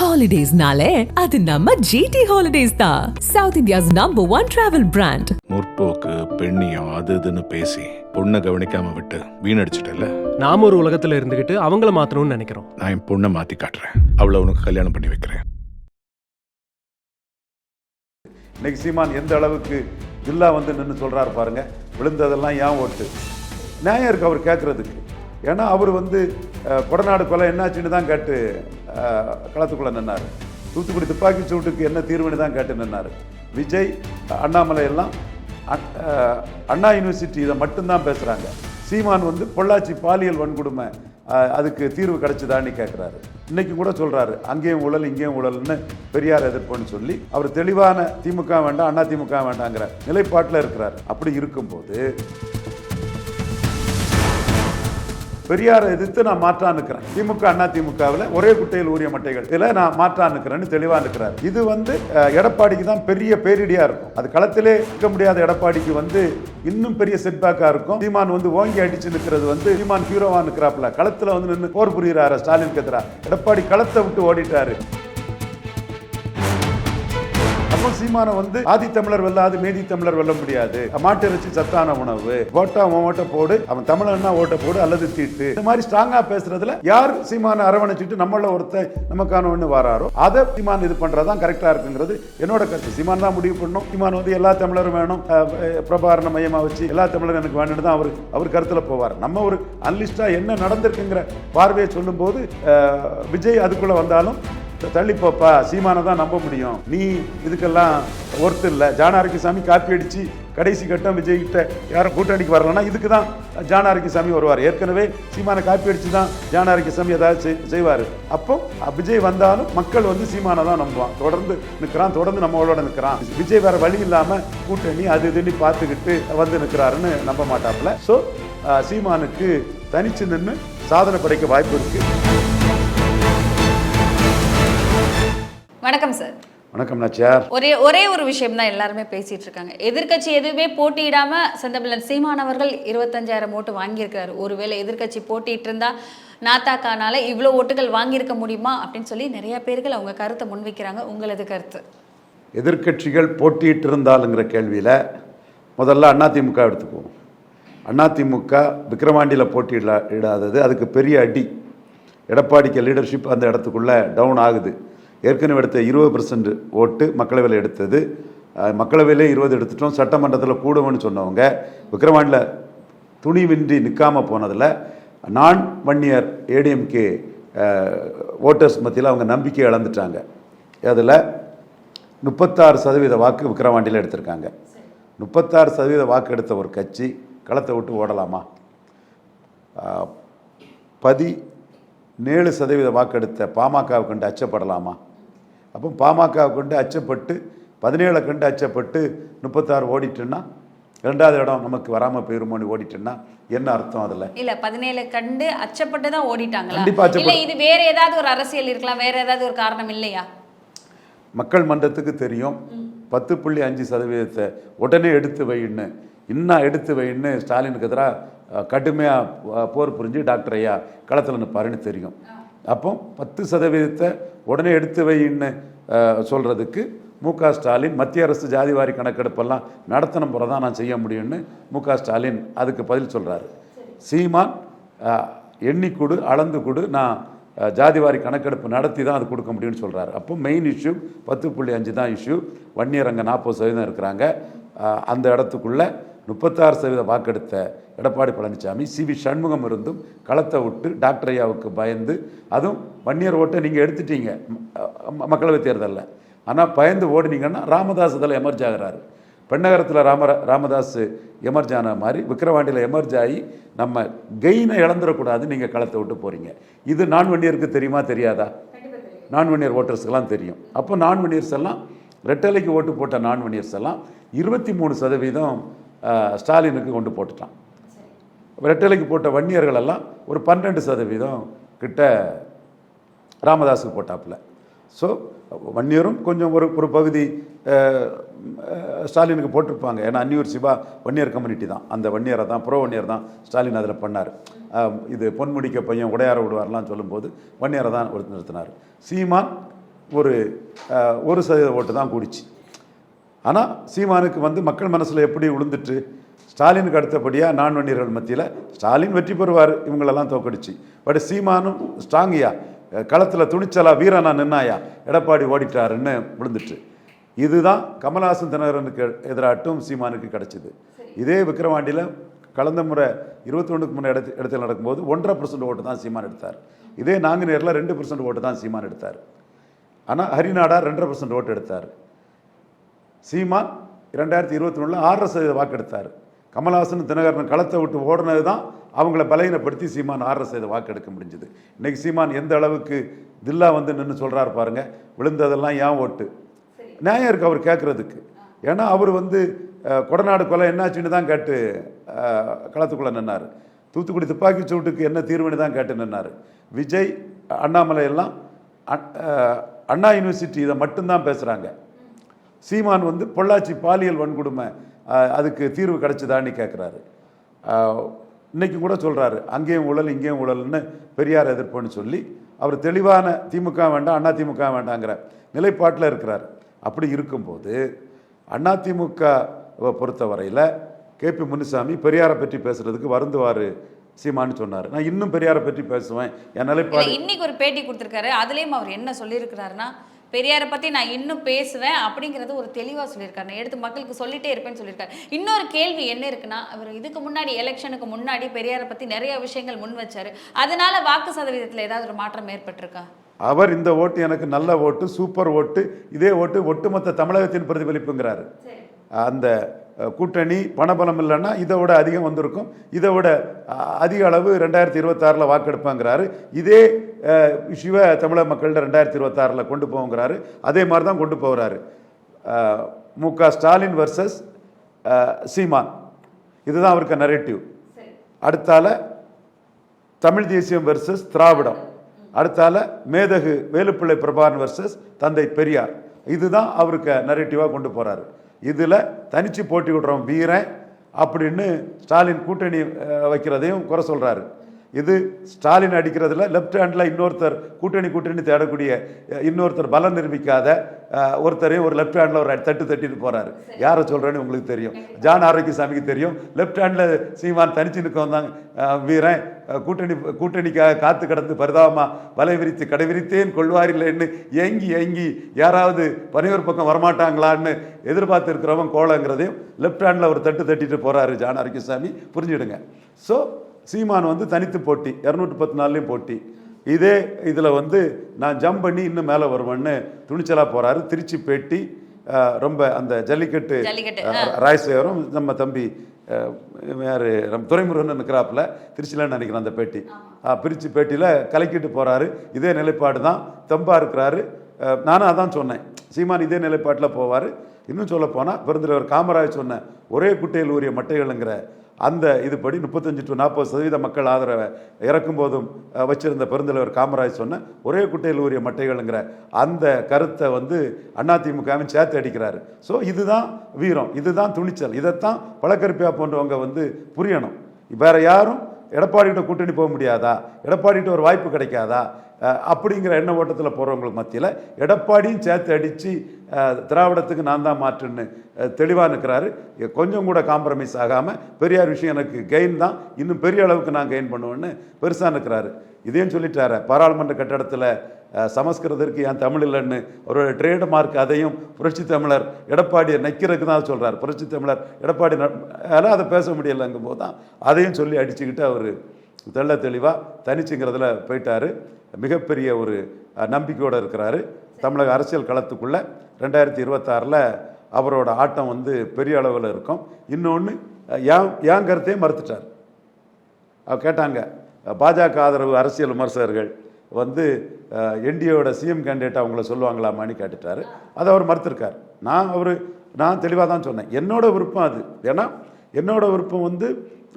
ஹாலிடேஸ்னாலே அது நம்ம ஜிடி ஹாலிடேஸ் தான். South India's number one travel brand முற்போக்கு பெண்ணியம் அது இதுன்னு பேசி பொண்ணை கவனிக்காம விட்டு வீணடிச்சிட்டல நாம ஒரு உலகத்துல இருந்துகிட்டு அவங்கள மாத்தணும்னு நினைக்கிறோம். நான் என் பொண்ணை மாத்தி காட்டுறேன். அவளை உனக்கு கல்யாணம் பண்ணி வைக்கிறேன். இன்னைக்கு சீமான் எந்த அளவுக்கு ஜில்லா வந்து நின்று சொல்றாரு பாருங்க. விழுந்ததெல்லாம் ஏன் ஓட்டு? நியாயம் இருக்கு அவர் கேட்கறதுக்கு ஏன்னா அவர் வந்து கொடநாடு கொலை என்னாச்சுன்னு தான் கேட்டு களத்துக்குள்ளே நின்னார். தூத்துக்குடி துப்பாக்கி சூட்டுக்கு என்ன தீர்வுன்னு தான் கேட்டு நின்னார். விஜய் அண்ணாமலை எல்லாம் அண்ணா யூனிவர்சிட்டி இதை மட்டும்தான் பேசுகிறாங்க சீமான் வந்து பொள்ளாச்சி பாலியல் வன்கொடுமை அதுக்கு தீர்வு கிடைச்சதான்னு கேட்குறாரு இன்றைக்கும் கூட சொல்கிறாரு அங்கேயும் ஊழல் இங்கேயும் ஊழல்னு பெரியார் எதிர்ப்புன்னு சொல்லி அவர் தெளிவான திமுக வேண்டாம் அண்ணா திமுக வேண்டாங்கிற நிலைப்பாட்டில் இருக்கிறார். அப்படி இருக்கும்போது பெரியாரை எதிர்த்து நான் மாற்றான் இருக்கிறேன் திமுக அண்ணா திமுகவில் ஒரே குட்டையில் ஊரிய மட்டைகள். இதில் நான் மாற்றான் இருக்கிறேன்னு தெளிவாக இருக்கிறார் இது வந்து எடப்பாடிக்கு தான் பெரிய பேரிடியாக இருக்கும். அது களத்திலே இருக்க முடியாத எடப்பாடிக்கு வந்து இன்னும் பெரிய செட்பேக்காக இருக்கும். சீமான் வந்து ஓங்கி அடிச்சு நிற்கிறது வந்து சீமான் ஹீரோவாக நிற்கிறாப்புல. களத்துல வந்து நின்று போர் புரியுறாரு ஸ்டாலின் எதிரா. எடப்பாடி களத்தை விட்டு ஓடிட்டாரு. அப்போ சீமானை வந்து ஆதி தமிழர் வெல்லாது மேதி தமிழர் வெல்ல முடியாது. மாட்டு சத்தான உணவு. ஓட்டா அவன் ஓட்ட போடு அவன் தமிழன்னா ஓட்ட போடு அல்லது தீட்டு. இந்த மாதிரி ஸ்ட்ராங்கா பேசுறதுல யார் சீமானை அரவணைச்சிட்டு நம்மள ஒருத்தன் நமக்கான ஒண்ணு வராரோ அதை சீமான் இது பண்றதான் கரெக்டா இருக்குங்கிறது என்னோட கருத்து. சீமான் தான் முடிவு பண்ணும் சீமான் வந்து எல்லா தமிழரும் வேணும். பிரபாரண மையமா வச்சு எல்லா தமிழரும் எனக்கு வேணும்னு தான் அவர் அவர் கருத்துல போவார். நம்ம ஒரு அன்லிஸ்டா என்ன நடந்திருக்குங்கிற பார்வையை சொல்லும்போது விஜய் அதுக்குள்ள வந்தாலும் தள்ளி போப்பா சீமானை தான் நம்ப முடியும். நீ இதுக்கெல்லாம் ஒர்த்து இல்லை. ஜானாரிக்கு காப்பி அடிச்சு கடைசி கட்டம் விஜய்கிட்ட யாரும் கூட்டணிக்கு வரலன்னா இதுக்கு தான் ஜானாரிக்கு சாமி வருவார். ஏற்கனவே சீமானை காப்பி அடிச்சு தான் ஜானாரிக்கு சாமி ஏதாவது செய்வார். அப்போ விஜய் வந்தாலும் மக்கள் வந்து சீமானை தான் நம்புவான். தொடர்ந்து நிற்கிறான் தொடர்ந்து நம்மளோட நிற்கிறான் விஜய் வேற வழி இல்லாமல் கூட்டணி அது இதுன்னு பார்த்துக்கிட்டு வந்து நிற்கிறாருன்னு நம்ப மாட்டாப்புல. ஸோ சீமானுக்கு தனிச்சு நின்று சாதனை படைக்க வாய்ப்பு இருக்குது வணக்கம் சார் வணக்கம் நாச்சியார். ஒரே ஒரே ஒரு விஷயம் தான் எல்லாருமே பேசிட்டு இருக்காங்க. எதிர்க்கட்சி எதுவுமே போட்டியிடாம செந்தமிழன் சீமான் அவர்கள் இருபத்தஞ்சாயிரம் ஓட்டு வாங்கியிருக்காரு. ஒருவேளை எதிர்க்கட்சி போட்டிட்டு இருந்தா நாத்தாக்கானால இவ்வளோ ஓட்டுகள் வாங்கியிருக்க முடியுமா அப்படின்னு சொல்லி நிறைய பேர்கள் அவங்க கருத்தை முன்வைக்கிறாங்க. உங்களது கருத்து? எதிர்க்கட்சிகள் போட்டியிட்டு இருந்தாலுங்கிற கேள்வியில் முதல்ல அதிமுக எடுத்துக்குவோம். அதிமுக விக்கிரவாண்டியில் போட்டியிட இடாதது. அதுக்கு பெரிய அடி. எடப்பாடிக்கு லீடர்ஷிப் அந்த இடத்துக்குள்ள டவுன் ஆகுது. ஏற்கனவே எடுத்த இருபது பர்சன்ட் ஓட்டு மக்களவையில் எடுத்தது. மக்களவையிலே இருபது எடுத்துட்டோம். சட்டமன்றத்தில் கூடுவோம்னு சொன்னவங்க விக்கிரவாண்டியில் துணிவின்றி நிற்காமல் போனதில் நான் வன்னியர் ஏடிஎம்கே ஓட்டர்ஸ் மத்தியில் அவங்க நம்பிக்கை இழந்துட்டாங்க. அதில் முப்பத்தாறு சதவீத வாக்கு விக்கிரவாண்டியில் எடுத்திருக்காங்க. முப்பத்தாறு சதவீத வாக்கு எடுத்த ஒரு கட்சி களத்தை விட்டு ஓடலாமா? பதினேழு சதவீத வாக்கெடுத்த பாமகவுக்கு கண்டு அச்சப்படலாமா? அப்போ பாமகவை கண்டு அச்சப்பட்டு பதினேழை கண்டு அச்சப்பட்டு முப்பத்தாறு ஓடிட்டுன்னா ரெண்டாவது இடம் நமக்கு வராமல் போயிருமோன்னு ஓடிட்டுன்னா என்ன அர்த்தம் அதில்? இல்ல பதினேழு கண்டு அச்சப்பட்டு தான் ஓடிட்டாங்களா? கண்டிப்பா இல்ல இது வேற ஏதாவது ஒரு அரசியல் இருக்கலாம் வேற ஏதாவது ஒரு காரணம் இல்லையா? மக்கள் மன்றத்துக்கு தெரியும் பத்து புள்ளி அஞ்சு சதவீதத்தை உடனே எடுத்து வைன்னு. இன்னும் எடுத்து வைன்னு ஸ்டாலினுக்கு எதிராக கடுமையாக போர் புரிஞ்சு டாக்டர் ஐயா களத்தில் நிற்பாருன்னு தெரியும். அப்போ பத்து சதவீதத்தை உடனே எடுத்து வைன்னு சொல்கிறதுக்கு மு க ஸ்டாலின் மத்திய அரசு ஜாதிவாரி கணக்கெடுப்பெல்லாம் நடத்தின முறை தான் நான் செய்ய முடியும்னு மு க ஸ்டாலின் அதுக்கு பதில் சொல்கிறாரு சீமான் எண்ணி கொடு அளந்து கொடு நான் ஜாதிவாரி கணக்கெடுப்பு நடத்தி தான் அது கொடுக்க முடியும்னு சொல்கிறாரு அப்போ மெயின் இஷ்யூ பத்து புள்ளி அஞ்சு தான் இஷ்யூ வன்னியர் அங்கே நாற்பது சதவீதம் இருக்கிறாங்க. அந்த இடத்துக்குள்ளே முப்பத்தாறு சதவீத வாக்கெடுத்த எடப்பாடி பழனிசாமி சி வி சண்முகம் இருந்தும் களத்தை விட்டு டாக்டர் ஐயாவுக்கு பயந்து அதுவும் வன்னியர் ஓட்டை நீங்கள் எடுத்துட்டீங்க. ம- மக்களவைத் தேர்தலில். ஆனால் பயந்து ஓடினீங்கன்னா ராமதாஸ் இதில் எமர்ஜ் ஆகிறாரு. பெண்ணகரத்தில் ராம ராமதாஸ் எமர்ஜ் ஆன மாதிரி விக்கிரவாண்டியில் எமர்ஜ் ஆகி நம்ம கெயினை இழந்துடக்கூடாது நீங்கள் களத்தை விட்டு போகிறீங்க இது நான் வன்னியருக்கு தெரியுமா தெரியாதா? நான் வன்னியர் ஓட்டர்ஸ்க்கெல்லாம் தெரியும். அப்போ நான் வன்னியர்ஸ் எல்லாம் ரெட்டலைக்கு ஓட்டு போட்ட நான் வன்னியர்ஸ் எல்லாம் இருபத்தி மூணு சதவீதம் ஸ்டாலினுக்கு கொண்டு போட்டுட்டான். ரெட்டலைக்கு போட்ட வன்னியர்கள் எல்லாம் ஒரு பன்னெண்டு சதவீதம் கிட்ட ராமதாஸுக்கு போட்டாப்புல. ஸோ வன்னியரும் கொஞ்சம் ஒரு ஒரு பகுதி ஸ்டாலினுக்கு போட்டிருப்பாங்க. ஏன்னா அன்னியூர் சிவா வன்னியர் கம்யூனிட்டி தான். அந்த வன்னியரை தான் ப்ரோ வன்னியர் தான் ஸ்டாலின் அதில் பண்ணார். இது பொன்முடிக்க பையன் உடையார விடுவார்லாம் சொல்லும்போது வன்னியரை தான் நிறுத்தினார். சீமான் ஒரு ஒரு சதவீத ஓட்டு தான் கூடிச்சு. ஆனால் சீமானுக்கு வந்து மக்கள் மனசில் எப்படி விழுந்துட்டு ஸ்டாலினுக்கு அடுத்தபடியாக நான் வன்னியர்கள் மத்தியில் ஸ்டாலின் வெற்றி பெறுவார் இவங்களெல்லாம் தோக்கடிச்சு. பட் சீமானும் ஸ்ட்ராங்கியா களத்தில் துணிச்சலா வீரனா நின்னாயா? எடப்பாடி ஓடிட்டாருன்னு விழுந்துட்டு. இதுதான் கமல்ஹாசன் தினகரனுக்கு எதிராட்டும் சீமானுக்கு கிடச்சிது. இதே விக்ரவாண்டியில் கலந்த முறை இருபத்தொன்றுக்கு முன்னே இடத்து இடத்துல நடக்கும்போது ஒன்றரை பர்சன்ட் ஓட்டு தான் சீமான் எடுத்தார். இதே நாங்குநேரில் ரெண்டு பர்சன்ட் ஓட்டு தான் சீமான் எடுத்தார். ஆனால் ஹரிநாடா ரெண்டரை பர்சன்ட் ஓட்டு எடுத்தார். சீமான் இரண்டாயிரத்தி இருபத்தி ஒன்றில் ஆறரை சதவீத வாக்கெடுத்தார். கமல்ஹாசன் தினகரன் களத்தை விட்டு ஓடினது தான் அவங்கள பலகீனப்படுத்தி சீமான் ஆறரை சதவீத வாக்கெடுக்க முடிஞ்சது. இன்றைக்கி சீமான் எந்த அளவுக்கு தில்லா வந்து நின்று சொல்கிறாரு பாருங்கள் விழுந்ததெல்லாம் ஏன் ஓட்டு? நியாயம் இருக்கு அவர் கேட்குறதுக்கு ஏன்னா அவர் வந்து கொடநாடு கொலை என்னாச்சுன்னு தான் கேட்டு களத்துக்குள்ளே நின்னார். தூத்துக்குடி துப்பாக்கி சூட்டுக்கு என்ன தீர்வுன்னு தான் கேட்டு நின்னார். விஜய் அண்ணாமலை எல்லாம் அ- அண்ணா யூனிவர்சிட்டி இதை மட்டும்தான் பேசுகிறாங்க சீமான் வந்து பொள்ளாச்சி பாலியல் வன்கொடுமை அதுக்கு தீர்வு கிடைச்சதான்னு கேட்குறாரு இன்னைக்கு கூட சொல்கிறாரு அங்கேயும் ஊழல் இங்கேயும் ஊழல்னு பெரியார் எதிர்ப்புன்னு சொல்லி அவர் தெளிவான திமுக வேண்டாம் அண்ணா திமுக வேண்டாங்கிற நிலைப்பாட்டில் இருக்கிறார். அப்படி இருக்கும்போது அண்ணா திமுக பொறுத்தவரையில் கேபி முனுசாமி பெரியாரை பற்றி பேசுறதுக்கு வருந்துவார் சீமான்னு சொன்னார். நான் இன்னும் பெரியாரை பற்றி பேசுவேன் என் நிலைப்பாடு இன்னைக்கு ஒரு பேட்டி கொடுத்திருக்காரு அதுலயும் அவர் என்ன சொல்லியிருக்கிறாருன்னா பெரியாரை பத்தி நான் இன்னும் பேசுவேன் அப்படிங்கறது ஒரு தெளிவா சொல்லியிருக்காரு. நான் எடுத்து மக்களுக்கு சொல்லிட்டே இருப்பேன்னு சொல்லியிருக்காரு. இன்னொரு கேள்வி என்ன இருக்குன்னா அவர் இதுக்கு முன்னாடி எலெக்ஷனுக்கு முன்னாடி பெரியாரை பத்தி நிறைய விஷயங்கள் முன் வச்சாரு. அதனால வாக்கு சதவீதத்துல ஏதாவது ஒரு மாற்றம் ஏற்பட்டிருக்கா? அவர் இந்த ஓட்டு எனக்கு நல்ல ஓட்டு சூப்பர் ஓட்டு இதே ஓட்டு ஒட்டுமொத்த தமிழகத்தின் பிரதிபலிப்புங்கிறாரு. அந்த கூட்டணி பணபலம் இல்லைன்னா இதை விட அதிகம் வந்திருக்கும். இதை விட அதிக அளவு ரெண்டாயிரத்தி இருபத்தாறில் வாக்கெடுப்பாங்கிறாரு. இதே இஷ்யூவை தமிழக மக்கள்கிட்ட ரெண்டாயிரத்தி இருபத்தாறில் கொண்டு போங்கிறாரு அதே மாதிரி தான் கொண்டு போகிறாரு மு க ஸ்டாலின் வர்சஸ் சீமான். இதுதான் அவருக்கு நரேட்டிவ் அடுத்தால தமிழ் தேசியம் வெர்சஸ் திராவிடம். அடுத்தால மேதகு வேலுப்பிள்ளை பிரபாகரன் வெர்சஸ் தந்தை பெரியார். இதுதான் அவருக்கு நரேட்டிவாக கொண்டு போறாரு. இதில் தனித்து போட்டி விடுறோம் வீரன் அப்படின்னு ஸ்டாலின் கூட்டணி வைக்கிறதையும் குறை சொல்கிறாரு இது ஸ்டாலின் அடிக்கிறதுல லெஃப்ட் ஹேண்டில் இன்னொருத்தர் கூட்டணி கூட்டணி தேடக்கூடிய இன்னொருத்தர் பலம் நிரூபிக்காத அஹ், ஒருத்தரையும் ஒரு லெஃப்ட் ஹேண்டில் ஒரு தட்டு தட்டிட்டு போகிறார் யாரை சொல்கிறேன்னு உங்களுக்கு தெரியும். ஜான் ஆரோக்கியசாமிக்கு தெரியும். லெஃப்ட் ஹேண்டில் சீமான் தனிச்சு நிற்கும் தான் வீரன். கூட்டணி கூட்டணிக்காக காத்து கிடந்து பரிதாபமா வலை விரித்து கடை விரித்தேன் கொள்வாரில்லைன்னு ஏங்கி ஏங்கி யாராவது பனையூர் பக்கம் வரமாட்டாங்களான்னு எதிர்பார்த்து இருக்கிறவன் கோலங்கிறதையும் லெஃப்ட் ஹேண்டில் ஒரு தட்டு தட்டிட்டு போகிறாரு ஜான் ஆரோக்கியசாமி. புரிஞ்சுடுங்க. ஸோ சீமான் வந்து தனித்து போட்டி இரநூத்தி பத்து நாள்லையும் போட்டி. இதே இதில் வந்து நான் ஜம்ப் பண்ணி இன்னும் மேலே வருவேன்னு துணிச்சலாக போகிறாரு திருச்சி பேட்டி ரொம்ப அந்த ஜல்லிக்கட்டு ராயசேகரம் நம்ம தம்பி யாரு நம்ம துரைமுருகன் நிற்கிறாப்புல திருச்சியில் நினைக்கிறேன் அந்த பேட்டி. பிரிச்சு பேட்டியில் கலக்கிட்டு போகிறாரு இதே நிலைப்பாடு தான் தெம்பா இருக்கிறாரு. நானும் அதான் சொன்னேன். சீமான் இதே நிலைப்பாட்டில் போவார். இன்னும் சொல்ல போனால் பெருந்தலைவர் காமராஜ் சொன்ன ஒரே குட்டையில் ஊறிய மட்டைகள்ங்கிற அந்த இதுபடி முப்பத்தஞ்சு டு நாற்பது சதவீத மக்கள் ஆதரவை இறக்கும்போதும் வச்சிருந்த பெருந்தலைவர் காமராஜ் சொன்ன ஒரே குட்டையில் ஊறிய மட்டைகள்ங்கிற அந்த கருத்தை வந்து அதிமுகவும் சேர்த்து அடிக்கிறார். ஸோ இதுதான் வீரம் இதுதான் துணிச்சல் இதைத்தான் பழக்கருப்பியா போன்றவங்க வந்து புரியணும். வேற யாரும் எடப்பாடிகிட்ட கூட்டணி போக முடியாதா? எடப்பாடிகிட்ட ஒரு வாய்ப்பு கிடைக்காதா? அப்படிங்கிற எண்ண ஓட்டத்தில் போகிறவங்களுக்கு மத்தியில் எடப்பாடியும் சேர்த்து அடித்து திராவிடத்துக்கு நான் தான் மாற்றுன்னு தெளிவாக நிற்கிறாரு கொஞ்சம் கூட காம்ப்ரமைஸ் ஆகாமல் பெரியார் விஷயம் எனக்கு கெயின் தான். இன்னும் பெரிய அளவுக்கு நான் கெயின் பண்ணுவேன்னு பெருசாக நிற்கிறாரு இதையும் சொல்லிட்டாரு. பாராளுமன்ற கட்டடத்தில் சமஸ்கிருதத்திற்கு ஏன் தமிழ் இல்லைன்னு ஒரு ட்ரேட் மார்க் அதையும் புரட்சி தமிழர் எடப்பாடியை நக்கிறதுக்கு தான் சொல்கிறார் புரட்சி தமிழர் எடப்பாடி அதை பேச முடியலைங்கும் போது தான் அதையும் சொல்லி அடிச்சுக்கிட்டு அவர் தெள்ள தெளிவாக தனிச்சுங்கிறதுல போயிட்டாரு. மிகப்பெரிய ஒரு நம்பிக்கையோடு இருக்கிறாரு. தமிழக அரசியல் களத்துக்குள்ளே ரெண்டாயிரத்தி இருபத்தாறில் அவரோட ஆட்டம் வந்து பெரிய அளவில் இருக்கும். இன்னொன்று ஏன் ஏன் கருத்தையும் மறுத்துட்டார். அவர் கேட்டாங்க பாஜக ஆதரவு அரசியல் விமர்சகர்கள் வந்து என்டிஏவோட சிஎம் கேண்டிடேட் அவங்கள சொல்லுவாங்களாமான்னு கேட்டுட்டாரு. அதை அவர் மறுத்திருக்கார். நான் அவர் நான் தெளிவாக தான் சொன்னேன். என்னோட விருப்பம் அது. ஏன்னா என்னோட விருப்பம் வந்து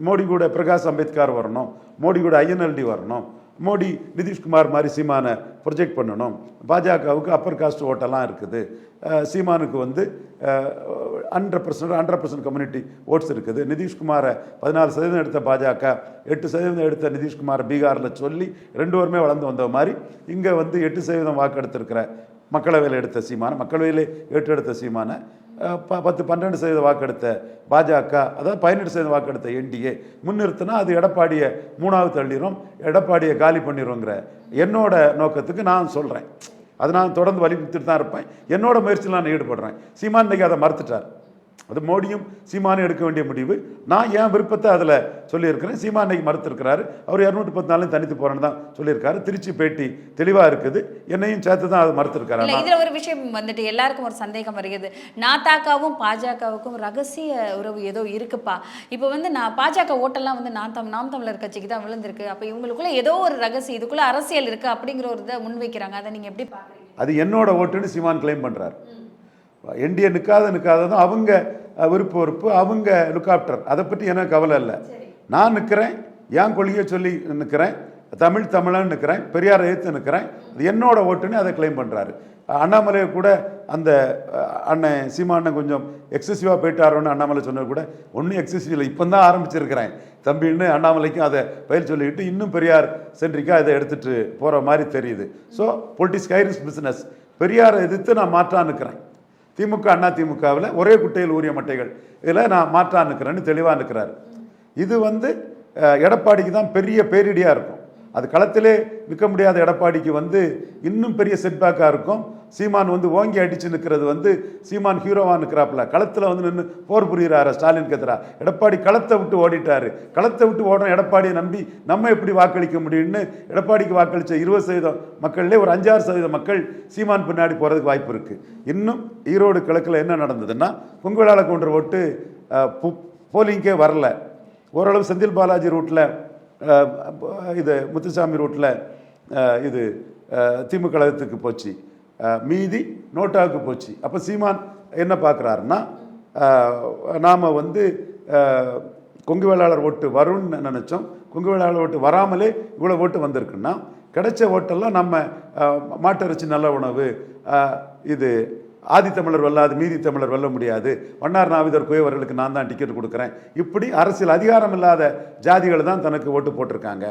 மோடி கூட பிரகாஷ் அம்பேத்கர் வரணும் மோடி கூட ஐஎன்எல்டி வரணும் மோடி நிதிஷ்குமார் மாதிரி சீமானை ப்ரொஜெக்ட் பண்ணணும். பாஜகவுக்கு அப்பர் காஸ்ட் ஓட்டெல்லாம் இருக்குது. சீமானுக்கு வந்து hundred percent hundred percent community votes இருக்குது. நிதிஷ்குமாரை பதினாலு சதவீதம் எடுத்த பாஜக எட்டு சதவீதம் எடுத்த நிதிஷ்குமார் பீகாரில் சொல்லி ரெண்டு வருமே வளர்ந்து வந்த மாதிரி இங்கே வந்து எட்டு சதவீதம் வாக்கு எடுத்திருக்கிற மக்களவையில் எடுத்த சீமான மக்களவையில் ஏற்றெடுத்த சீமான ப பத்து பன்னெண்டு சதவீத வாக்கெடுத்த பாஜக அதாவது பதினெட்டு சதவீத வாக்கெடுத்த என்டிஏ முன்னிறுத்தினா அது எடப்பாடியை மூணாவது தள்ளிடும் எடப்பாடியை காலி பண்ணிடுங்கிற என்னோட நோக்கத்துக்கு நான் சொல்கிறேன் அதை நான் தொடர்ந்து வலியுறுத்திட்டு தான் இருப்பேன். என்னோட முயற்சியில் நான் ஈடுபடுறேன். சீமான் இன்னைக்கு அதை மறுத்துட்டார். அது மோடியும் சீமானும் எடுக்க வேண்டிய முடிவு. நான் என் விருப்பத்தை அதில் சொல்லியிருக்கிறேன். சீமான் இன்னைக்கு மறுத்திருக்கிறாரு. அவர் இரநூத்தி பத்து நாளையும் தனித்து போறேன்னு தான் சொல்லியிருக்காரு. திருச்சி பேட்டி தெளிவாக இருக்குது. என்னையும் சேர்த்து தான் அது மறுத்திருக்காரு. இதுல ஒரு விஷயம் வந்துட்டு எல்லாருக்கும் ஒரு சந்தேகம் வருகிறது. நாத்தாக்காவும் பாஜகவுக்கும் ரகசிய உறவு ஏதோ இருக்குப்பா. இப்போ வந்து நான் பாஜக ஓட்டெல்லாம் வந்து நான் தம் நாம் தமிழர் கட்சிக்கு தான் விழுந்திருக்கு. அப்ப இவங்களுக்குள்ள ஏதோ ஒரு ரகசியம் இதுக்குள்ள அரசியல் இருக்கு அப்படிங்கிற ஒரு இதை முன்வைக்கிறாங்க. அதை நீங்க எப்படி பாக்குறீங்க அது என்னோட ஓட்டுன்னு சீமான் கிளைம் பண்றாரு. என்டிஏ நிற்காத நிற்காததும் அவங்க விருப்ப வெறுப்பு அவங்க லுக்காப்டர் அதை பற்றி எனக்கு கவலை இல்லை. நான் நிற்கிறேன் என் கொள்கையை சொல்லி நிற்கிறேன் தமிழ் தமிழன் நிற்கிறேன் பெரியார் எதிர்த்து நிற்கிறேன் அது என்னோட ஓட்டுன்னு அதை கிளைம் பண்ணுறாரு அண்ணாமலையை கூட அந்த அண்ணன் சீமானன் கொஞ்சம் எக்ஸசிவாக போயிட்டாரோன்னு அண்ணாமலை சொன்னது கூட ஒன்றும் எக்ஸசிவ் இல்லை. இப்போ தான் ஆரம்பிச்சிருக்கிறேன். தம்பின்னு அண்ணாமலைக்கும் அதை பயில் சொல்லிக்கிட்டு இன்னும் பெரியார் சென்ட்ரிக்காக இதை எடுத்துகிட்டு போகிற மாதிரி தெரியுது. ஸோ பொலிட்டிக்ஸ் கைரிஸ் பிஸ்னஸ் பெரியாரை எதிர்த்து நான் மாற்றான் நிற்கிறேன் திமுக அண்ணா திமுகவில் ஒரே குட்டையில் ஊறிய மட்டைகள். இதில் நான் மாற்றான் இருக்கிறேன்னு தெளிவாக இருக்கிறார் இது வந்து எடப்பாடிக்கு தான் பெரிய பேரிடியாக இருக்கும். அது களத்திலே நிற்க முடியாத எடப்பாடிக்கு வந்து இன்னும் பெரிய செட்பேக்காக இருக்கும். சீமான் வந்து ஓங்கி அடித்து நிற்கிறது வந்து சீமான் ஹீரோவாக நிற்கிறாப்புல. களத்தில் வந்து நின்று போர் புரிகிறாரு ஸ்டாலின் கத்துறா எடப்பாடி களத்தை விட்டு ஓடிட்டாரு. களத்தை விட்டு ஓடுற எடப்பாடியை நம்பி நம்ம எப்படி வாக்களிக்க முடியும்னு எடப்பாடிக்கு வாக்களித்த இருபது சதவீதம் மக்கள்லே ஒரு அஞ்சாறு சதவீத மக்கள் சீமான் பின்னாடி போகிறதுக்கு வாய்ப்பு இருக்குது இன்னும் ஈரோடு கிழக்கில் என்ன நடந்ததுன்னா பொங்கலாள கவுண்டர் ஓட்டு போ- போலிங்கே வரல. ஓரளவு செந்தில் பாலாஜி ரூட்டில் இது முத்துசாமி ரோட்டில் இது திமுக கழகத்துக்கு போச்சு. மீதி நோட்டாவுக்கு போச்சு. அப்போ சீமான் என்ன பார்க்குறாருன்னா நாம் வந்து கொங்கு வேளாளர் ஓட்டு வரும்னு நினச்சோம். கொங்கு வேளாளர் ஓட்டு வராமலே இவ்வளோ ஓட்டு வந்திருக்குன்னா கிடைச்ச ஓட்டெல்லாம் நம்ம அஹ், மாட்டிறைச்சி நல்ல உணவு இது ஆதித்தமிழர் வல்லாது மீதி தமிழர் வெல்ல முடியாது. வண்ணார் நாவிதர் குயவர்களுக்கு நான் தான் டிக்கெட் கொடுக்குறேன். இப்படி அரசியல் அதிகாரம் இல்லாத ஜாதிகள் தான் தனக்கு ஓட்டு போட்டிருக்காங்க.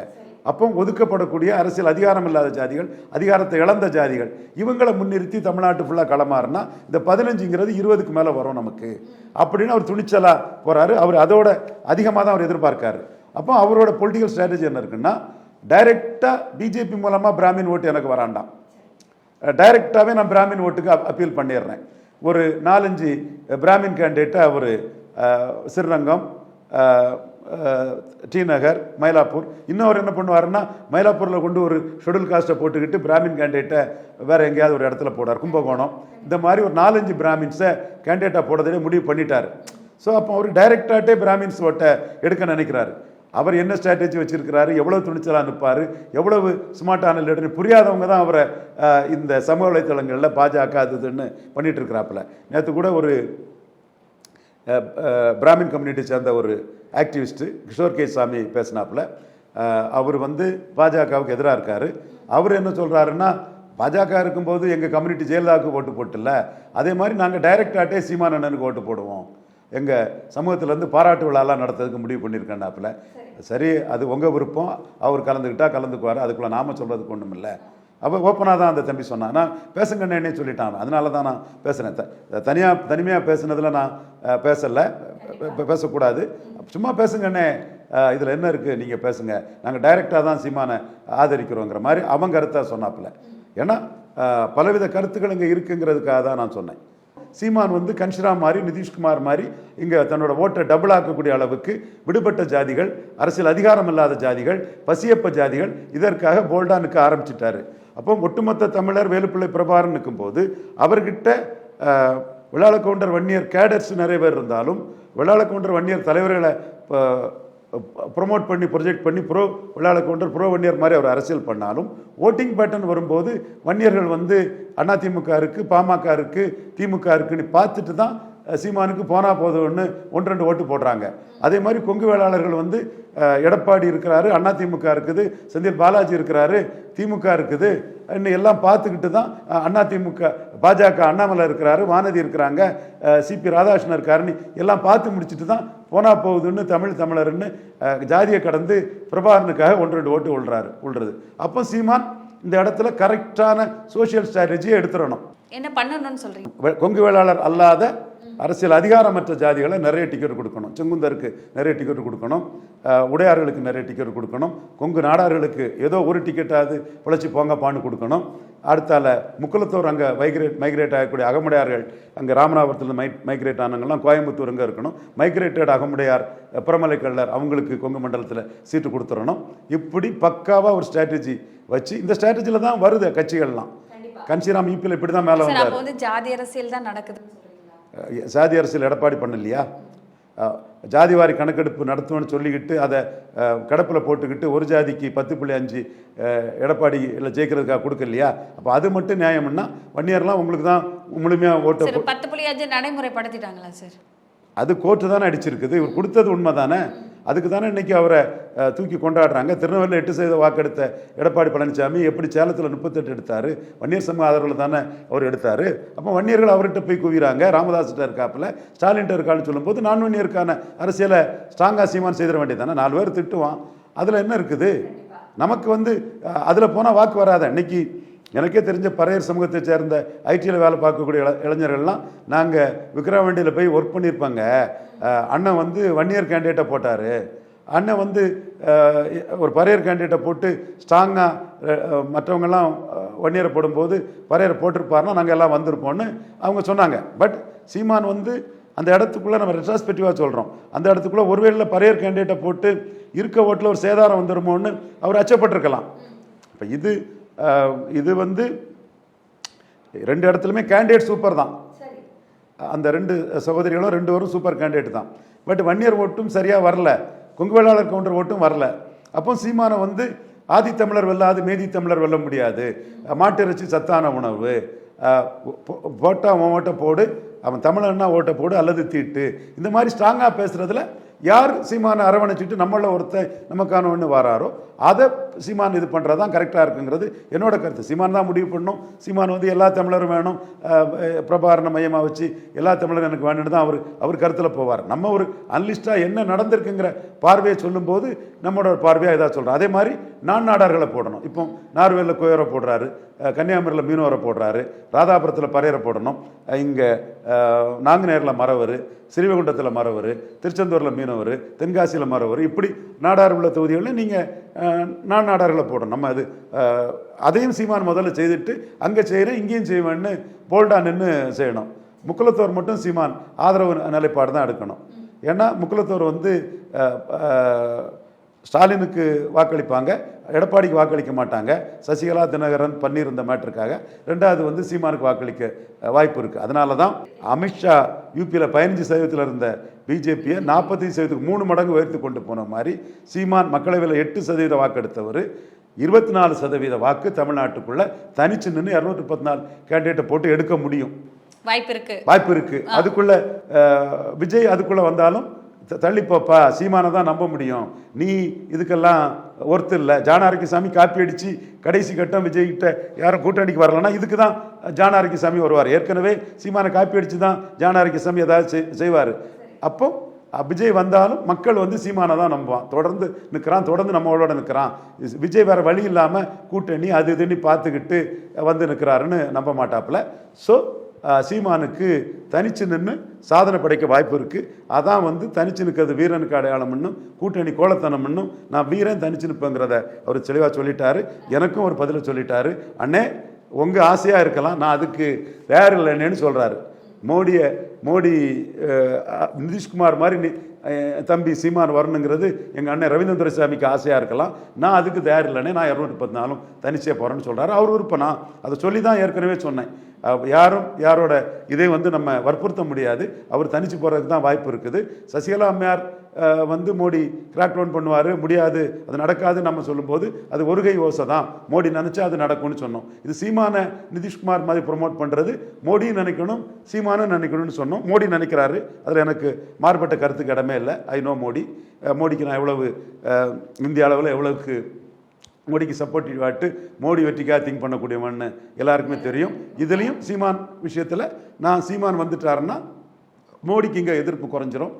அப்போ ஒதுக்கப்படக்கூடிய அரசியல் அதிகாரம் இல்லாத ஜாதிகள் அதிகாரத்தை இழந்த ஜாதிகள் இவங்களை முன்னிறுத்தி தமிழ்நாட்டு ஃபுல்லாக களமாறுனா இந்த பதினஞ்சுங்கிறது இருபதுக்கு மேலே வரும் நமக்கு. அப்படின்னு அவர் துணிச்சலாக போகிறாரு அவர் அதோட அதிகமாக தான் அவர் எதிர்பார்க்காரு. அப்போ அவரோட பொலிட்டிக்கல் ஸ்ட்ராட்டஜி என்ன இருக்குன்னா டைரெக்டாக பிஜேபி மூலமாக பிராமின் ஓட்டு எனக்கு வராண்டாம். டைரெக்டாகவே நான் பிராமின் ஓட்டுக்கு அப்பீல் பண்ணிடுறேன். ஒரு நாலஞ்சு பிராமின் கேண்டிடேட்டை அவர் ஸ்ரீரங்கம் டி நகர் மயிலாப்பூர். இன்னொரு என்ன பண்ணுவாருன்னா மயிலாப்பூரில் கொண்டு ஒரு ஷெடியூல் காஸ்ட்டை போட்டுக்கிட்டு பிராமின் கேண்டிடேட்டை வேறு எங்கேயாவது ஒரு இடத்துல போடார் கும்பகோணம். இந்த மாதிரி ஒரு நாலஞ்சு பிராமின்ஸை கேண்டிடேட்டாக போடுறதே முடிவு பண்ணிட்டார். ஸோ அப்போ அவர் டைரக்டாட்டே பிராமின்ஸ் ஓட்டை எடுக்க நினைக்கிறாரு. அவர் என்ன ஸ்ட்ராட்டஜி வச்சிருக்கிறாரு? எவ்வளோ துணிச்சலாக நிற்பார் எவ்வளவு ஸ்மார்ட்டான லீடர்னு புரியாதவங்க தான் அவரை இந்த சமூக வலைத்தளங்களில் பாஜக அது இதுன்னு பண்ணிட்டு இருக்கிறாப்புல. நேற்று கூட ஒரு பிராமின் கம்யூனிட்டி சேர்ந்த ஒரு ஆக்டிவிஸ்ட்டு கிஷோர் கே சாமி பேசினாப்புல. அவர் வந்து பாஜகவுக்கு எதிராக இருக்கார். அவர் என்ன சொல்கிறாருன்னா பாஜக இருக்கும்போது எங்கள் கம்யூனிட்டி ஜெயலலிதாவுக்கு ஓட்டு போட்டுல அதே மாதிரி நாங்கள் டைரக்டாகட்டே சீமானண்ணனுக்கு ஓட்டு போடுவோம். எங்கள் சமூகத்திலேருந்து பாராட்டு விழாலாம் நடத்துறதுக்கு முடிவு பண்ணியிருக்கேன்னாப்புல. சரி. அது உங்கள் விருப்பம். அவர் கலந்துக்கிட்டா கலந்துக்குவார். அதுக்குள்ளே நாம சொல்கிறதுக்கு ஒன்றும் இல்லை. அப்போ ஓப்பனாக தான் அந்த தம்பி சொன்னான். நான் பேசுங்கண்ணே சொல்லிட்டான். அதனால தான் நான் பேசுகிறேன் த தனியாக தனிமையாக பேசுனதில் நான் பேசலை. பேசக்கூடாது. சும்மா பேசுங்கண்ணே. இதில் என்ன இருக்குது நீங்கள் பேசுங்க. நாங்கள் டைரெக்டாக தான் சீமானை ஆதரிக்கிறோங்கிற மாதிரி அவன் கருத்தை சொன்னாப்புல. ஏன்னா பலவித கருத்துக்கள் இங்கே இருக்குங்கிறதுக்காக தான் நான் சொன்னேன். சீமான் வந்து கன்ஷிரா மாதிரி நிதிஷ்குமார் மாதிரி இங்கே தன்னோட ஓட்டை டபுள் ஆக்கக்கூடிய அளவுக்கு விடுபட்ட ஜாதிகள் அரசியல் அதிகாரம் இல்லாத ஜாதிகள் பசியப்ப ஜாதிகள் இதற்காக போல்டா நிற்க ஆரம்பிச்சிட்டாரு. அப்போ ஒட்டுமொத்த தமிழர் வேலுப்பிள்ளை பிரபாரன் நிற்கும்போது அவர்கிட்ட அஹ், கவுண்டர் வன்னியர் கேடர்ஸ் நிறைய பேர் இருந்தாலும் விழாள கவுண்டர் வன்னியர் தலைவர்களை ப்ரொமோட் பண்ணி ப்ரொஜெக்ட் பண்ணி ப்ரோ விழாள கவுண்டர் ப்ரோ வன்னியர் மாதிரி அவர் அரசியல் பண்ணாலும் ஓட்டிங் பேட்டர்ன் வரும்போது வன்னியர்கள் வந்து அதிமுக இருக்குது பாமக இருக்குது திமுக இருக்குன்னு பார்த்துட்டு தான் சீமானுக்கு போனால் போதும்னு ஒன்று ரெண்டு ஓட்டு போடுறாங்க. அதே மாதிரி கொங்கு வேளாளர்கள் வந்து எடப்பாடி இருக்கிறாரு அதிமுக இருக்குது செந்தில் பாலாஜி இருக்கிறாரு திமுக இருக்குது இன்னும் எல்லாம் பார்த்துக்கிட்டு தான் அண்ணா திமுக பாஜக அண்ணாமலை இருக்கிறாரு வானதி இருக்கிறாங்க சிபி ராதாகிருஷ்ணன் இருக்காருன்னு எல்லாம் பார்த்து முடிச்சுட்டு தான் போனா போகுதுன்னு தமிழ் தமிழர்னு ஜாதியை கடந்து பிரபாகரனுக்காக ஒன்று ரெண்டு ஓட்டு உள்றாரு உள்றது. அப்போ சீமான் இந்த இடத்துல கரெக்டான சோஷியல் ஸ்ட்ராட்டஜியை எடுத்துடணும். என்ன பண்ணணும்னு சொல்றீங்க? வெ- கொங்கு வேளாளர் அல்லாத அரசியல் அதிகாரமற்ற ஜாதிகளை நிறைய டிக்கெட் கொடுக்கணும். செங்குந்தருக்கு நிறைய டிக்கெட் கொடுக்கணும். உடையார்களுக்கு நிறைய டிக்கெட் கொடுக்கணும். கொங்கு நாடார்களுக்கு ஏதோ ஒரு டிக்கெட்டாவது பிழைச்சி போங்கப்பான்னு கொடுக்கணும். அடுத்தால முக்குளத்தூர் அங்கே மைக்ரேட் மைக்ரேட் ஆகக்கூடிய அகமுடையார்கள் அங்கே ராமநாதபுரத்தில் மை மைக்ரேட் ஆனவங்கலாம் கோயம்புத்தூர் அங்கே இருக்கணும். மைக்ரேட்டட் அகமுடையார் பிரமலை கள்ளர் அவங்களுக்கு கொங்கு மண்டலத்தில் சீட்டு கொடுத்துடணும். இப்படி பக்காவாக ஒரு ஸ்ட்ராட்டஜி வச்சு இந்த ஸ்ட்ராட்டஜியில் தான் வருது கட்சிகள்லாம். கன்சிராம் யூபியில் இப்படி தான் மேலே வந்தார். ஜாதி அரசியல் தான் நடக்குது சாதி அரசியல் எடப்பாடி பண்ணலையா? ஜாதிவாரி கணக்கெடுப்பு நடத்துவேன்னு சொல்லிக்கிட்டு அதை கடப்பில் போட்டுக்கிட்டு ஒரு ஜாதிக்கு பத்து புள்ளி அஞ்சு அஹ், எடப்பாடியில் ஜெயிக்கிறதுக்காக கொடுக்கலையா? அப்போ அது மட்டும் நியாயம்னா வன்னியர்லாம் உங்களுக்கு தான் முழுமையாக ஓட்டு பத்து புள்ளி அஞ்சு நடைமுறைப்படுத்திட்டாங்களா சார்? அது கோர்ட்டு தானே அடிச்சிருக்குது. இவர் கொடுத்தது உண்மை தானே அதுக்கு தானே இன்றைக்கி அவரை தூக்கி கொண்டாடுறாங்க. திருநெல்வேலியில் எட்டு சதவீத வாக்கெடுத்த எடப்பாடி பழனிசாமி எப்படி சேலத்தில் முப்பத்தெட்டு எடுத்தார்? வன்னியர் சமூக ஆதரவில் தானே அவர் எடுத்தார்? அப்போ வன்னியர்கள் அவர்கிட்ட போய் குவிகிறாங்க ராமதாஸ்கிட்ட இருக்காப்பில். ஸ்டாலின்கிட்ட இருக்கான்னு சொல்லும்போது நான் வன்னியருக்கான அரசியலை ஸ்ட்ராங்காக சீமான் செய்திட வேண்டியது தானே நாலு பேர் திட்டுவான். அதில் என்ன இருக்குது? நமக்கு வந்து அதில் போனால் வாக்கு வராத? இன்னைக்கு எனக்கே தெரிஞ்ச பறையர் சமூகத்தை சேர்ந்த ஐடியில் வேலை பார்க்கக்கூடிய இளைஞர்கள்லாம் நாங்கள் விக்ரவாண்டியில் போய் ஒர்க் பண்ணியிருப்பாங்க அண்ணன் வந்து வன்னியர் கேண்டிடேட்டை போட்டார். அண்ணன் வந்து ஒரு பரையர் கேண்டிடேட்டை போட்டு ஸ்ட்ராங்காக மற்றவங்கெல்லாம் வன்னியரை போடும்போது பரையர் போட்டிருப்பாருன்னா நாங்கள் எல்லாம் வந்திருப்போம்னு அவங்க சொன்னாங்க. பட் சீமான் வந்து அந்த இடத்துக்குள்ளே நம்ம ரெட்ராஸ்பெக்டிவாக சொல்கிறோம் அந்த இடத்துக்குள்ளே ஒருவேளை பரையர் கேண்டிடேட்டை போட்டு இருக்க ஓட்டில் ஒரு சேதாரம் வந்துருமோன்னு அவர் அச்சப்பட்டிருக்கலாம். இப்போ இது இது வந்து ரெண்டு இடத்துலையுமே கேண்டிடேட் சூப்பர் தான். அந்த ரெண்டு சகோதரிகளும் ரெண்டு பேரும் சூப்பர் கேண்டிடேட் தான். பட் வன்னியர் ஓட்டும் சரியாக வரல. கொங்கு வேளாளர் கவுண்டர் ஓட்டும் வரல. அப்போ சீமானை வந்து ஆதித்தமிழர் வெல்லாது மேதி தமிழர் வெல்ல முடியாது. மாட்டிறைச்சி சத்தான உணவு. அஹ், போட்டா அவன் போடு. அவன் தமிழன்னா ஓட்டை போடு அல்லது தீட்டு. இந்த மாதிரி ஸ்ட்ராங்காக பேசுகிறதுல யார் சீமானை அரவணைச்சிட்டு நம்மள ஒருத்தன் நமக்கான ஒன்று வராரோ அதை சீமான் இது பண்ணுறது தான் கரெக்டாக இருக்குங்கிறது என்னோட கருத்து. சீமான் தான் முடிவு பண்ணணும். சீமான் வந்து எல்லா தமிழரும் வேணும். பிரபாரண மையமாக வச்சு எல்லா தமிழரும் எனக்கு வேணும்னு தான் அவர் அவர் கருத்தில் போவார். நம்ம ஒரு அன்லிஸ்டாக என்ன நடந்திருக்குங்கிற பார்வையை சொல்லும்போது நம்மளோட பார்வையாக இதாக சொல்கிறோம் அதே மாதிரி நான் நாடார்களை போடணும். இப்போ நார்வேலில் கோயரை போடுறாரு கன்னியாகுமரியில் மீனவரை போடுறாரு ராதாபுரத்தில் பறையரை போடணும் இங்கே நாங்குநேரில் மறவர் ஸ்ரீவைகுண்டத்தில் மறவர் திருச்செந்தூரில் மீனவர் தென்காசியில் மறவர் இப்படி நாடார் உள்ள தொகுதிகளில் நீங்கள் நான் நாடார்களை போடணும். நம்ம அது அதையும் சீமான் முதல்ல செய்துட்டு அங்கே செய்கிறேன் இங்கேயும் செய்வேன்னு போல்டா நின்று செய்யணும். முக்குலத்தோர் மட்டும் சீமான் ஆதரவு நிலைப்பாடு தான் எடுக்கணும். ஏன்னா முக்குலத்தோர் வந்து ஸ்டாலினுக்கு வாக்களிப்பாங்க எடப்பாடிக்கு வாக்களிக்க மாட்டாங்க சசிகலா தினகரன் பன்னீர் இந்த மேட்டருக்காக. ரெண்டாவது வந்து சீமானுக்கு வாக்களிக்க வாய்ப்பு இருக்குது அதனால தான் அமித்ஷா யூபியில் பதினஞ்சு சதவீதத்தில் இருந்த பிஜேபியை நாற்பத்தஞ்சு சதவீதத்துக்கு மூணு மடங்கு உயர்த்தி கொண்டு போன மாதிரி சீமான் மக்களவையில் எட்டு சதவீத வாக்கெடுத்தவர் இருபத்தி நாலு சதவீத வாக்கு தமிழ்நாட்டுக்குள்ள தனிச்சு நின்று இரநூத்தி முப்பத்தி நாலு கேண்டிடேட்டை போட்டு எடுக்க முடியும். வாய்ப்பு இருக்கு. வாய்ப்பு இருக்கு. அதுக்குள்ள விஜய் அதுக்குள்ள வந்தாலும் தள்ளிப்போப்பா சீமானை தான் நம்ப முடியும். நீ இதுக்கெல்லாம் ஒர்த்து இல்லை. ஜானாரிக்கு சாமி காப்பி அடித்து கடைசி கட்டம் விஜய்கிட்ட யாரும் கூட்டணிக்கு வரலன்னா இதுக்கு தான் ஜானாரிக்கு சாமி வருவார். ஏற்கனவே சீமானை காப்பி அடித்து தான் ஜானாரிக்கு சாமி ஏதாவது செய்வார். அப்போ விஜய் வந்தாலும் மக்கள் வந்து சீமானை தான் நம்புவான். தொடர்ந்து நிற்கிறான் தொடர்ந்து நம்மளோட நிற்கிறான் விஜய் வேறு வழி இல்லாமல் கூட்டணி அது இதுன்னு பார்த்துக்கிட்டு வந்து நிற்கிறாருன்னு நம்ப மாட்டாப்புல. ஸோ சீமானுக்கு தனிச்சு நின்று சாதனை படைக்க வாய்ப்பு இருக்குது அதான் வந்து தனிச்சு நிற்கிறது வீரனுக்கு அடையாளம்னும் கூட்டணி கோலத்தனம்னும் நான் வீரன் தனிச்சு நிற்பேங்கிறத அவர் தெளிவாக சொல்லிட்டாரு. எனக்கும் ஒரு பதிலை சொல்லிட்டாரு. அண்ணே உங்கள் ஆசையாக இருக்கலாம் நான் அதுக்கு தயார் இல்லைன்னு சொல்கிறாரு மோடியை மோடி நிதிஷ்குமார் மாதிரி தம்பி சீமான் வரணுங்கிறது எங்கள் அண்ணன் ரவீந்திர சாமிக்கு ஆசையாக இருக்கலாம். நான் அதுக்கு தயார் இல்லைனே நான் இரநூத்தி பத்து நாளும் தனிச்சே போகிறேன்னு சொல்கிறாரு அவர் விருப்பம். நான் அதை சொல்லி தான் ஏற்கனவே சொன்னேன். யாரும் யாரோட இதை வந்து நம்ம வற்புறுத்த முடியாது. அவர் தனிச்சு போகிறதுக்கு தான் வாய்ப்பு இருக்குது. சசிகலா அம்மையார் வந்து மோடி கிராக் டவுன் பண்ணுவார். முடியாது. அது நடக்காதுன்னு நம்ம சொல்லும்போது அது ஒரு கை ஓசை தான். மோடி நினச்சா அது நடக்கும்னு சொன்னோம். இது சீமான நிதிஷ்குமார் மாதிரி ப்ரொமோட் பண்ணுறது மோடியும் நினைக்கணும் சீமானும் நினைக்கணும்னு சொன்னோம். மோடி நினைக்கிறாரு. அதில் எனக்கு மாறுபட்ட கருத்துக்கு இடமே இல்லை. I know Modi. மோடிக்கு நான் எவ்வளவு இந்திய அளவில் எவ்வளவுக்கு மோடிக்கு சப்போர்ட்டிவ் ஆட்டு மோடி வெற்றிக்காக திங்க் பண்ணக்கூடியவன்னு எல்லாருக்குமே தெரியும். இதுலேயும் சீமான் விஷயத்தில் நான் சீமான் வந்துட்டாருன்னா மோடிக்கு இங்கே எதிர்ப்பு குறைஞ்சிரும்.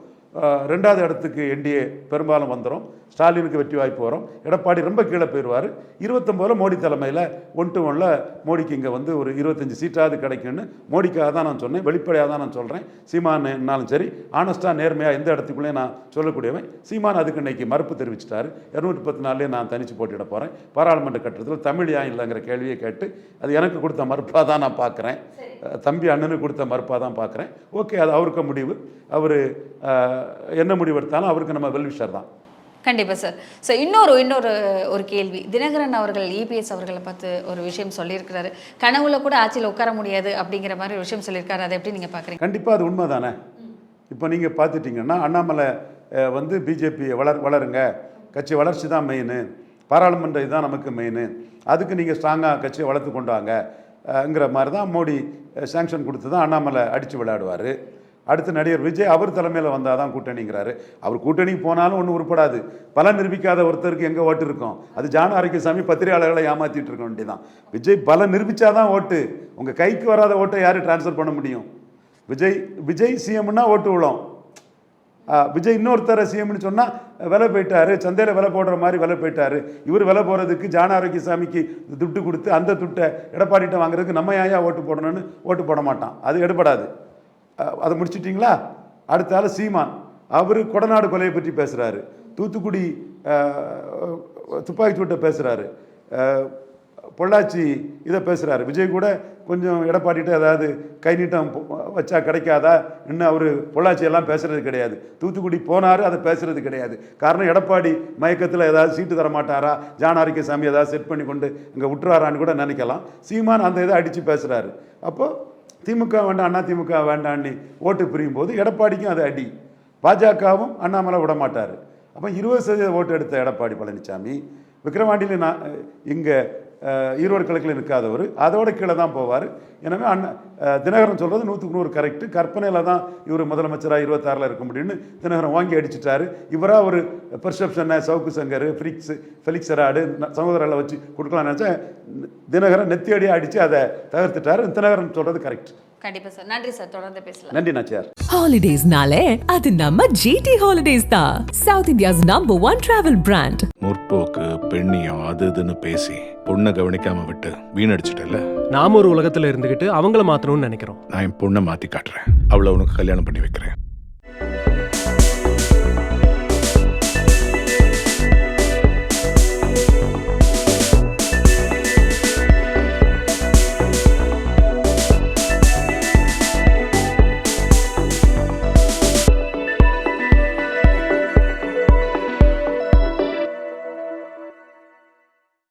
ரெண்டாவது இடத்துக்கு என்டிஏ பெரும்பாலும் வந்துடும் ஸ்டாலினுக்கு வெற்றி வாய்ப்பு வரும். எடப்பாடி ரொம்ப கீழே போயிடுவார். இருபத்தொம்போதில் மோடி தலைமையில் ஒன் டு ஒன்ல மோடிக்கு இங்கே வந்து ஒரு இருபத்தஞ்சி சீட்டாவது கிடைக்கும்னு மோடிக்காக தான் நான் சொன்னேன். வெளிப்படையாக தான் நான் சொல்கிறேன் சீமானாலும் சரி ஆனஸ்டாக நேர்மையாக எந்த இடத்துக்குள்ளேயும் நான் சொல்லக்கூடியவன். சீமான் அதுக்கு இன்றைக்கி மறுப்பு தெரிவிச்சிட்டாரு. இரநூத்தி பத்து நாள்லேயே நான் தனித்து போட்டியிட போகிறேன் பாராளுமன்ற கட்டத்தில் தமிழ் ஏன் இல்லைங்கிற கேள்வியை கேட்டு அது எனக்கு கொடுத்த மறுப்பாக தான் நான் பார்க்குறேன் தம்பி அண்ணனுக்கு கொடுத்த மறுப்பாக தான் பார்க்குறேன் ஓகே அது அவருக்கு முடிவு. அவர் என்ன முடிவு எடுத்தாலும் அவருக்கு நம்ம வெல்விஷர் தான். கண்டிப்பா சார் ஸோ இன்னொரு இன்னொரு ஒரு கேள்வி. தினகரன் அவர்கள் இபிஎஸ் அவர்களை பார்த்து ஒரு விஷயம் சொல்லியிருக்கிறாரு. கனவுல கூட ஆட்சியில் உட்கார முடியாது அப்படிங்கிற மாதிரி ஒரு விஷயம் சொல்லியிருக்காரு. அதை எப்படி நீங்கள் பார்க்குறீங்க? கண்டிப்பாக அது உண்மை தானே இப்போ நீங்கள் பார்த்துட்டிங்கன்னா அண்ணாமலை வந்து பிஜேபி வளர் வளருங்க. கட்சி வளர்ச்சி தான் மெயின் பாராளுமன்ற இதுதான் நமக்கு மெயின் அதுக்கு நீங்கள் ஸ்ட்ராங்காக கட்சியை வளர்த்து கொண்டாங்கங்கிற மாதிரி தான் மோடி சாங்ஷன் கொடுத்து தான் அண்ணாமலை அடித்து விளையாடுவார். அடுத்து நடிகர் விஜய் அவர் தலைமையில் வந்தால் தான் கூட்டணிங்கிறாரு. அவர் கூட்டணிக்கு போனாலும் ஒன்றும் உருப்படாது. பலன் நிரூபிக்காத ஒருத்தருக்கு எங்கே ஓட்டு இருக்கும்? அது ஜான ஆரோக்கியசாமி பத்திரிகையாளர்களை ஏமாற்றிட்டு இருக்க வேண்டியதான் விஜய் பலன் நிரூபிச்சாதான் ஓட்டு. உங்கள் கைக்கு வராத ஓட்டை யார் டிரான்ஸ்ஃபர் பண்ண முடியும்? விஜய் விஜய் சிஎம்னா ஓட்டு விழும் ஆ, விஜய் இன்னொருத்தர சிஎம்னு சொன்னால் விலை போயிட்டாரு. சந்தையில் விலை போடுற மாதிரி விலை போயிட்டாரு. இவர் விலை போகிறதுக்கு ஜான ஆரோக்கியசாமிக்கு துட்டு கொடுத்து அந்த துட்டை எடப்பாடிட்ட வாங்குறதுக்கு நம்ம ஏன் ஓட்டு போடணும்னு ஓட்டு போட மாட்டான். அது எடுபடாது. அதை முடிச்சிட்டிங்களா? அடுத்த ஆள் சீமான். அவர் கொடநாடு கொலையை பற்றி பேசுகிறாரு தூத்துக்குடி துப்பாக்கி சூட்டை பேசுகிறாரு பொள்ளாச்சி இதை பேசுகிறாரு விஜய் கூட கொஞ்சம் எடப்பாடிட்ட ஏதாவது கை நீட்டம் வச்சா கிடைக்காதா? இன்னும் அவர் பொள்ளாச்சி எல்லாம் பேசுறது கிடையாது. தூத்துக்குடி போனார் அதை பேசுறது கிடையாது. காரணம் எடப்பாடி மயக்கத்தில் ஏதாவது சீட்டு தர மாட்டாரா? ஜானாரிக்க சாமி ஏதாவது செட் பண்ணி கொண்டு இங்கே விட்டுறாரான்னு கூட நினைக்கலாம். சீமான் அந்த இதை அடித்து பேசுகிறாரு அப்போது திமுக வேண்டாம் அண்ணா திமுக வேண்டான்னு ஓட்டு பிரியும் போது எடப்பாடிக்கும் அது அடி. பாஜகவும் அண்ணாமலை விட மாட்டார். அப்போ இருபது சதவீத ஓட்டு எடுத்த எடப்பாடி பழனிசாமி விக்கிரவாண்டியில் நான் இங்கே ஈரோடு கிழக்கில் நிற்காதவர். அதோட கீழே தான் போவார். எனவே அண்ணா தினகரன் சொல்கிறது நூற்றுக்கு நூறு கரெக்டு கற்பனையில் தான் இவர் முதலமைச்சராக இருபத்தாறில் இருக்க முடியும்னு தினகரன் வாங்கி அடிச்சிட்டாரு. இவராக ஒரு பெர்செப்ஷனை சவுக்கு சங்கர் ஃபிலிக்ஸ் ஃபெலிக்ஸ் ராடு சகோதரர்களை வச்சு கொடுக்கலாம்னு நினச்சா தினகரன் நெத்தியடியாக அடித்து அதை தகர்த்துட்டார். தினகரன் சொல்கிறது கரெக்ட் கண்டிப்பா சார். நன்றி சார். தொடர்ந்து பேசலாம். நன்றி நாச்சியார். Holidays-நாலே அது நம்ம GT Holidays தான். South India's number one travel brand. முற்போக்கு பெண்ணியம் அது இதுன்னு பேசி பொண்ணை கவனிக்காம விட்டு வீணடிச்சிட்டல நாம ஒரு உலகத்துல இருந்துகிட்டு அவங்கள மாத்தணும்னு நினைக்கிறோம். நான் என் பொண்ணை மாத்தி காட்டுறேன். அவளை உனக்கு கல்யாணம் பண்ணி வைக்கிறேன்.